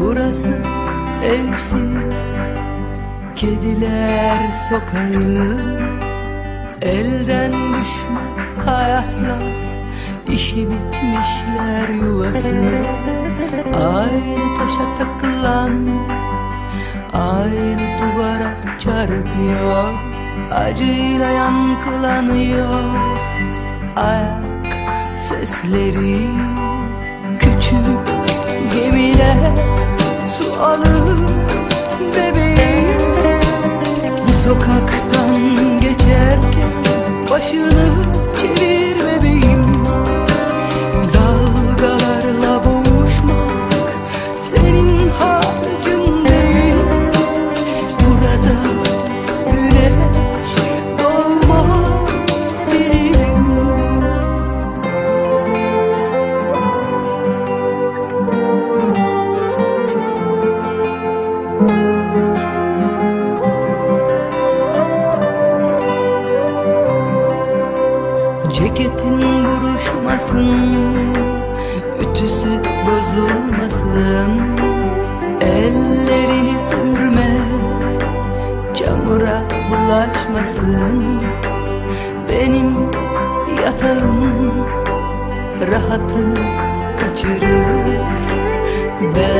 Burası evsiz Kediler sokağı. Elden düşme hayatlar işi bitmişler yuvası. Aynı taşa çarpıyor Acıyla yankılanıyor. Ayak sesleri Küçük gemiler Su alır bebeğim. Bu sokaktan geçerken Başını çevir Ceketin buruşmasın Ütüsü bozulmasın. Ellerini sürme Çamura bulaşmasın. Benim yatağım Rahatını kaçırır. Ben